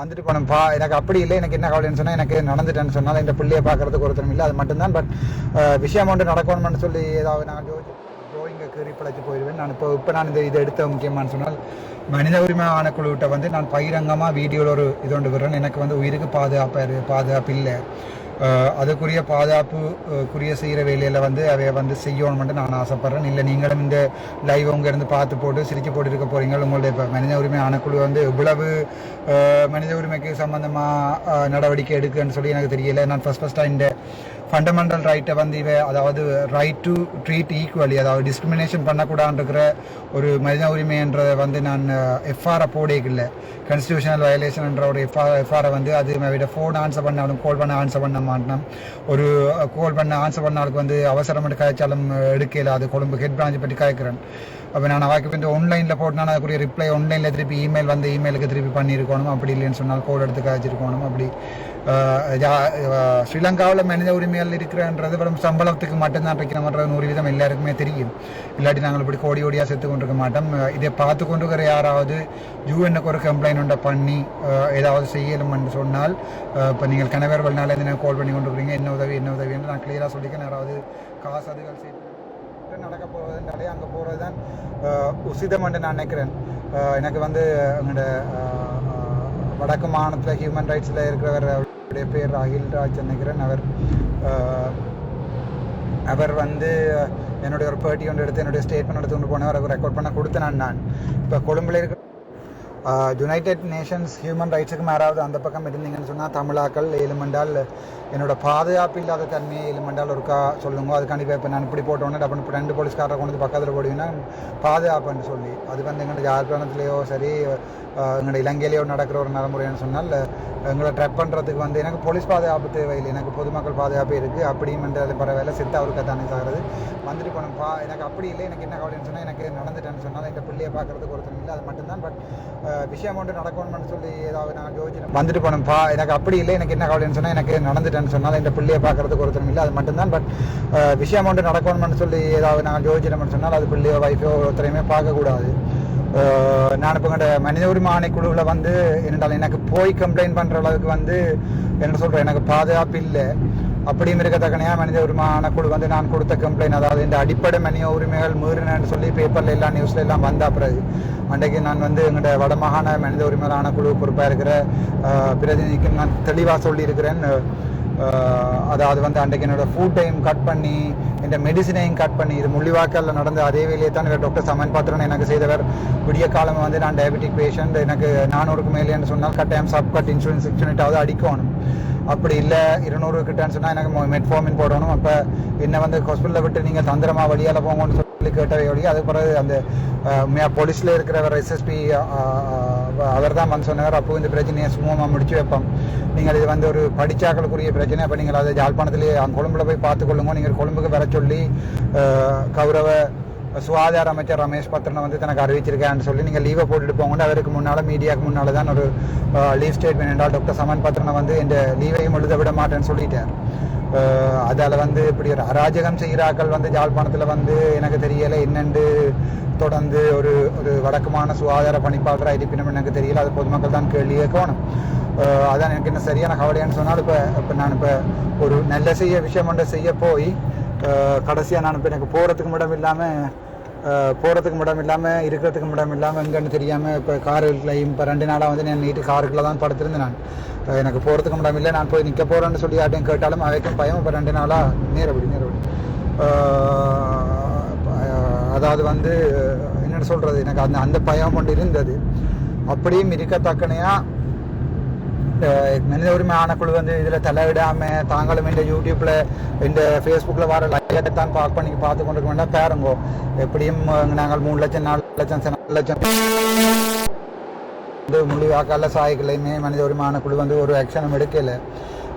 வந்துட்டு போனப்பா எனக்கு அப்படி இல்லை எனக்கு என்ன கவலைன்னு சொன்னால் எனக்கு நடந்துட்டேன்னு சொன்னால் இந்த பிள்ளையை பார்க்கறதுக்கு ஒருத்தரும் இல்லை அது மட்டும்தான் பட் விஷயம் ஒன்று நடக்கணும்னு சொல்லி ஏதாவது நான் ட்ரோயிங்கை கீறி பிழைச்சி போயிடுவேன். நான் இப்போ இப்போ நான் இந்த இதை எடுத்த முக்கியமானு சொன்னால் மனித உரிமை ஆணைக்குழுவிட்ட வந்து நான் பகிரங்கமாக வீடியோவில் ஒரு இது கொண்டு விடுறேன். எனக்கு வந்து உயிருக்கு பாதுகாப்பு பாதுகாப்பு இல்லை. அதுக்குரிய பாதுகாப்பு குறிய செய்கிற வேலையில் வந்து அவைய வந்து செய்யணும்னு நான் ஆசைப்பட்றேன். இல்லை நீங்களும் இந்த லைவ் இருந்து பார்த்து போட்டு சிரிச்சு போட்டு இருக்க போகிறீங்க உங்களுடைய இப்போ மனித உரிமை ஆணைக்குழு வந்து எவ்வளவு மனித உரிமைக்கு சம்மந்தமாக நடவடிக்கை எடுக்குன்னு சொல்லி எனக்கு தெரியல. நான் ஃபஸ்ட் ஃபஸ்ட்டாக இந்த ஃபண்டமெண்டல் ரைட்டை வந்து இவ அதாவது ரைட் டு ட்ரீட் ஈக்குவலி அதாவது டிஸ்கிரிமினேஷன் பண்ணக்கூடாதுன்ற ஒரு மனித உரிமைன்றதை வந்து நான் எஃப்ஆரை போடேக்கில்லை. கான்ஸ்டியூஷனல் வயலேஷன்ன்ற ஒரு எஃப்ஆர் எஃப்ஆரை வந்து அது விட ஃபோன் ஆன்சர் பண்ணாலும் கால் பண்ண ஆன்சர் பண்ண மாட்டோம் ஒரு கோல் பண்ண ஆன்சர் பண்ணாலுக்கு வந்து அவசரம் காய்ச்சாலும் எடுக்கல. அது கொழும்பு ஹெட் பிரான்ச் பற்றி காய்க்கிறேன். அப்போ நான் வாக்கு வந்து ஆன்லைனில் போட்டு அதுக்குரிய ரிப்ளை ஆன்லைனில் திருப்பி இமெயில் வந்து இமெயிலுக்கு திருப்பி பண்ணியிருக்கணும். அப்படி இல்லைன்னு சொன்னால் கோல் எடுத்து காய்ச்சிருக்கணும். அப்படி ஸ்ரீலங்காவில் மனித உரிமைகள் இருக்கிறன்றது வெறும் சம்பளத்துக்கு மட்டும்தான் வைக்கிறோம்ன்ற நூறு வீதம் எல்லாருக்குமே தெரியும். இல்லாட்டி நாங்கள் இப்படி கோடி கோடியாக செத்து கொண்டிருக்க மாட்டோம். இதை பார்த்து கொண்டு இருக்கிற யாராவது யூஎனுக்கு ஒரு கம்ப்ளைண்ட் ஒன்றை பண்ணி ஏதாவது செய்யலும்னு சொன்னால் இப்போ நீங்கள் கணவர் வழினால என்ன பண்ணி கொண்டு இருக்கிறீங்க என்ன உதவி என்ன உதவின்னு நான் கிளியராக சொல்லிக்கிறேன். யாராவது காசு அதுகள் செய்து நடக்க போவதுனாலே அங்கே போகிறது தான் உசிதம் என்று நான் நினைக்கிறேன். எனக்கு வந்து எங்களோட வடக்கு மாநிலத்தில் ஹியூமன் ரைட்ஸில் இருக்கிறவர் அவருடைய பேர் அகில் ராஜ் நினைக்கிறேன். அவர் அவர் வந்து என்னுடைய ஒரு பேட்டி ஒன்று எடுத்து என்னுடைய ஸ்டேட்மெண்ட் எடுத்து கொண்டு போனவர் ரெக்கார்ட் பண்ண கொடுத்தேன் நான். இப்போ கொழும்பில் இருக்கிற யுனைடெட் நேஷன்ஸ் ஹியூமன் ரைட்ஸுக்கு யாராவது அந்த பக்கம் இருந்தீங்கன்னு சொன்னால் தமிழாக்கள் எலுமெண்டால் என்னோட பாதுகாப்பு இல்லாத தன்மையை எலுமெண்டால் ஒருக்கா சொல்லுங்க. அதுக்காண்டி இப்போ நான். இப்படி போட்டோன்னே டப்புனு இப்போ ரெண்டு போலீஸ்காரரை கொண்டு பக்கத்தில் போடுவீங்கன்னா பாதுகாப்புன்னு சொல்லி. அது வந்து எங்களோட யாழ்ப்பாணத்துலேயோ சரி எங்களோட இலங்கையிலேயோ நடக்கிற ஒரு நடைமுறைன்னு சொன்னால் எங்களை ட்ரெப் பண்ணுறதுக்கு வந்து எனக்கு போலீஸ் பாதுகாப்பு தேவையில்லை. எனக்கு பொதுமக்கள் பாதுகாப்பு இருக்குது அப்படியும் அது பரவாயில்ல. செத்து அவருக்கு தானே சாகிறது. வந்துட்டு போனப்பா எனக்கு அப்படி இல்லை. எனக்கு என்ன கவலைன்னு சொன்னால் எனக்கு நடந்துட்டேன்னு சொன்னால் எங்கள் பிள்ளையை பார்க்கறதுக்கு ஒருத்தர் இல்லை. அது மட்டும்தான். பட் விஷயம் ஒன்று நடக்கணும்னு சொல்லி ஏதாவது நான் யோசிச்சு வந்துட்டு போனோம்ப்பா எனக்கு அப்படி இல்லை எனக்கு என்ன கவலைன்னு சொன்னால் எனக்கு நடந்துட்டேன்னு சொன்னால் இந்த பிள்ளையை பார்க்கறதுக்கு ஒருத்தரும் இல்லை அது மட்டும்தான். பட் விஷயம் ஒன்று நடக்கணும்னு சொல்லி ஏதாவது நான் யோசிச்சிட்டோம்னு சொன்னால் அது பிள்ளையோ ஒய்ஃபோ ஒருத்தரையுமே பார்க்கக்கூடாது. நான் இப்போ கண்ட மனித உரிமை ஆணைக்குழுவில் வந்து என்னடால் எனக்கு போய் கம்ப்ளைண்ட் பண்ணுற அளவுக்கு வந்து என்ன சொல்கிறேன் எனக்கு பாதுகாப்பு இல்லை. அப்படியும் இருக்கத்தக்கனையா மனித உரிமை ஆணைக்குழு வந்து நான் கொடுத்த கம்ப்ளைண்ட் அதாவது இந்த அடிப்படை மனித உரிமைகள் மீறினு சொல்லி பேப்பரில் எல்லாம் நியூஸ்ல எல்லாம் வந்த பிறகு அன்றைக்கு நான் வந்து எங்களோட வடமாகாண மனித உரிமைகள் ஆணைக்குழு பொறுப்பாக இருக்கிற பிரதிநிதிக்கு நான் தெளிவாக சொல்லியிருக்கிறேன். அதாவது வந்து அன்றைக்கு என்னோட ஃபுட் டைம் கட் பண்ணி என்ற மெடிசினையும் கட் பண்ணி இது முள்ளிவாக்கல்ல நடந்த அதே வேலையை தான் இவர் டாக்டர் சமன் பாத்திரன் எனக்கு செய்தவர். விடிய காலம் வந்து நான் டயபெட்டிக் பேஷண்ட் எனக்கு நானூறுக்கு மேலேன்னு சொன்னால் கட்டாயம் சப் கட் இன்சூரன்ஸ் யூனிட்டாவது அடிக்கணும். அப்படி இல்லை இருநூறு கிட்டன்னு சொன்னால் எனக்கு மெட்ஃபார்மின் போடணும். அப்போ என்ன வந்து ஹாஸ்பிட்டலில் விட்டு நீங்கள் தந்திரமாக வழியால் போங்கன்னு சொல்லி கேட்டவே அதுக்கு அது பிறகு அந்த போலீஸில் இருக்கிறவர் எஸ்எஸ்பி அவர் தான் வந்து சொன்னவர் அப்போ இந்த பிரச்சனையை சுமூகமாக முடிச்சு வைப்போம். நீங்கள் இது வந்து ஒரு படிச்சாக்களுக்குரிய பிரச்சனை. அப்போ நீங்கள் அதை யாழ்ப்பாணத்திலேயே அங்கே கொழும்பில் போய் பார்த்துக்கொள்ளுங்க நீங்கள் கொழும்புக்கு வர சொல்லி கௌரவ சுகாதார அமைச்சர் ரமேஷ் பத்ரனை வந்து தனக்கு அறிவிச்சிருக்கேன்னு சொல்லி நீங்கள் லீவை போட்டுட்டு போங்கன்னு அவருக்கு முன்னால் மீடியாவுக்கு முன்னால் தான் ஒரு லீவ் ஸ்டேட்மெண்ட் என்றால் டாக்டர் சமன் பத்ரனை வந்து இந்த லீவையும் எழுத விட மாட்டேன்னு சொல்லிட்டார். அதால் வந்து இப்படி ஒரு அராஜகம் செய்கிறாக்கள் வந்து யாழ்ப்பாணத்தில் வந்து எனக்கு தெரியலை என்னென்று தொடர்ந்து ஒரு ஒரு வடக்குமான சுகாதார பணிப்பாளராக இருப்பினும் எனக்கு தெரியல. அது பொதுமக்கள் தான் கேள்வியே கோணும் அதான் எனக்கு என்ன சரியான கவலையான்னு சொன்னால் இப்போ இப்போ நான் இப்போ ஒரு நல்ல செய்ய விஷயம் ஒன்றை செய்ய போய் கடைசியாக நான் இப்போ எனக்கு போகிறதுக்கு மட்டும் இல்லாமல் போகிறதுக்கு இடம் இல்லாமல் இருக்கிறதுக்கு இடம் இல்லாமல் எங்கன்னு தெரியாமல் இப்போ காருலையும் இப்போ ரெண்டு நாளாக வந்து நான் நீட்டு காருக்குள்ளே தான் படுத்திருந்தேன் நான். இப்போ எனக்கு போகிறதுக்கு இடம் இல்லை நான் போய் நிற்க போகிறேன்னு சொல்லி யார்ட்டையும் கேட்டாலும் அவைக்கும் பயம் இப்போ ரெண்டு நாளாக நேரப்படி நேரப்படி. அதாவது வந்து என்ன சொல்கிறது எனக்கு அந்த அந்த பயம் கொண்டு இருந்தது. அப்படியும் இருக்கத்தக்கனையாக மனித உரிமை ஆணைக்குழு வந்து இதில் தலையிடாமல் தாங்களும் இந்த யூடியூப்பில் இந்த ஃபேஸ்புக்கில் வர லைட்டை தான் பார்க் பண்ணி பார்த்து கொண்டு இருக்கோம்னா பேருங்கோ. எப்படியும் நாங்கள் மூணு லட்சம் நாலு லட்சம் நாலு லட்சம் வந்து முழு வாக்கால சாய்க்கலையுமே மனித உரிமை ஆணைக்குழு வந்து ஒரு ஆக்ஷனும் எடுக்கலை.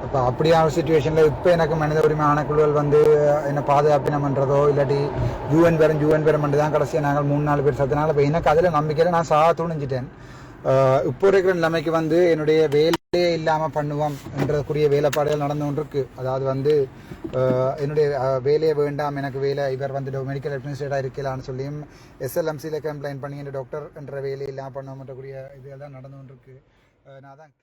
அப்போ அப்படியான சுச்சுவேஷனில் இப்போ எனக்கு மனித உரிமை ஆணைக்குழுக்கள் வந்து என்ன பாதுகாப்பினம் பண்ணுறதோ இல்லாட்டி யூஎன் பேரம் யூஎன் பேரம் பண்ணி தான் கடைசியாக நாங்கள் மூணு நாலு பேர் சத்தினால இப்போ எனக்கு அதில் நம்பிக்கையில் நான் சா துணிஞ்சிட்டேன் இப்போ இருக்கிற நிலைமைக்கு வந்து என்னுடைய வேலை இல்லாமல் பண்ணுவோம் என்றதுக்குரிய வேலைப்பாடுகள் நடந்து கொண்டிருக்கு. அதாவது வந்து என்னுடைய வேலையை வேலையே வேண்டாம் எனக்கு வேலை இவர் வந்து மெடிக்கல் அட்மினிஸ்ட்ரேட்டாக இருக்கலான்னு சொல்லியும் எஸ்எல்எம்சியில் கம்ப்ளைண்ட் பண்ணி இந்த டாக்டர் என்ற வேலையை இல்லாமல் பண்ணுவோம்ன்றக்கூடிய இதெல்லாம் நடந்து கொண்டிருக்கு. நான் தான்